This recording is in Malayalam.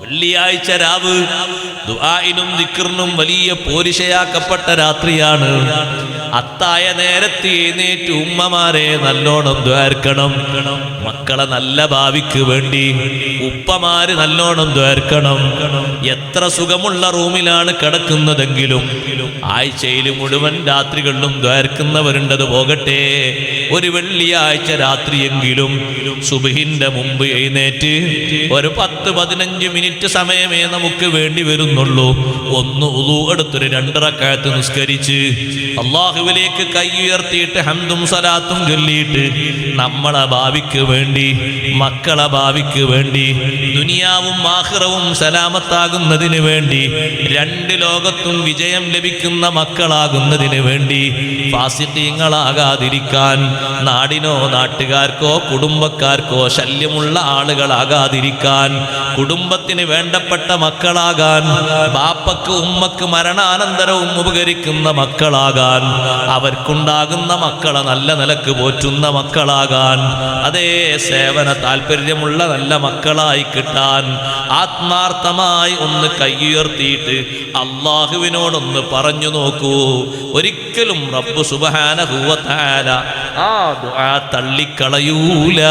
വെള്ളിയാഴ്ച രാവ്. ദുആഇനും നിക്കറിനും വലിയ പോരിശയാക്കപ്പെട്ട രാത്രിയാണ്. അത്തായ നേരത്തെ എഴുന്നേറ്റ് ഉമ്മമാരെ നല്ലോണം ദ്വാർക്കണം മക്കളെ നല്ല ഭാവിക്ക് വേണ്ടി ഉപ്പമാര് നല്ലോണം ദ്വാർക്കണം എത്ര സുഖമുള്ള റൂമിലാണ് കിടക്കുന്നതെങ്കിലും ആഴ്ചയിൽ മുഴുവൻ രാത്രികളിലും ദ്വാർക്കുന്നവരുണ്ടത് പോകട്ടെ. ഒരു വെള്ളിയാഴ്ച രാത്രിയെങ്കിലും സുബിഹിന്റെ മുമ്പ് എഴുന്നേറ്റ് ഒരു പത്ത് പതിനഞ്ച് മിനിറ്റ് സമയമേ നമുക്ക് വേണ്ടി വരുന്നുള്ളൂ. ഒന്ന് ഉളു എടുത്തൊരു രണ്ടറക്കാലത്ത് നിസ്കരിച്ച് അള്ളാഹുവിലേക്ക് കൈ ഉയർത്തിയിട്ട് ഹന്തും സലാത്തും ചൊല്ലിയിട്ട് നമ്മളെ ഭാവിക്ക് വേണ്ടി മക്കളെ ഭാവിക്ക് വേണ്ടി ദുനിയാവും ആഹ്റവും സലാമത്താകുന്നതിന് വേണ്ടി രണ്ട് ലോകത്തും വിജയം ലഭിക്കുന്ന മക്കളാകുന്നതിന് വേണ്ടി ഫാസിത്യങ്ങളാകാതിരിക്കാൻ നാടിനോ നാട്ടുകാർക്കോ കുടുംബക്കാർക്കോ ശല്യമുള്ള ആളുകളാകാതിരിക്കാൻ കുടുംബത്തിന് വേണ്ടപ്പെട്ട മക്കളാകാൻ ബാപ്പക്ക് ഉമ്മക്ക് മരണാനന്തരവും ഉപകരിക്കുന്ന മക്കളാകാൻ അവർക്കുണ്ടാകുന്ന മക്കളെ നല്ല നിലയ്ക്ക് പോറ്റുന്ന മക്കളാകാൻ അതേ സേവന താല്പര്യമുള്ള നല്ല മക്കളായി കിട്ടാൻ ആത്മാർത്ഥമായി ഒന്ന് കൈയുയർത്തിയിട്ട് അള്ളാഹുവിനോടൊന്ന് പറഞ്ഞു നോക്കൂ. ഒരിക്കലും റബ്ബ് ഹൂവത്താല ആ തള്ളിക്കളയൂല.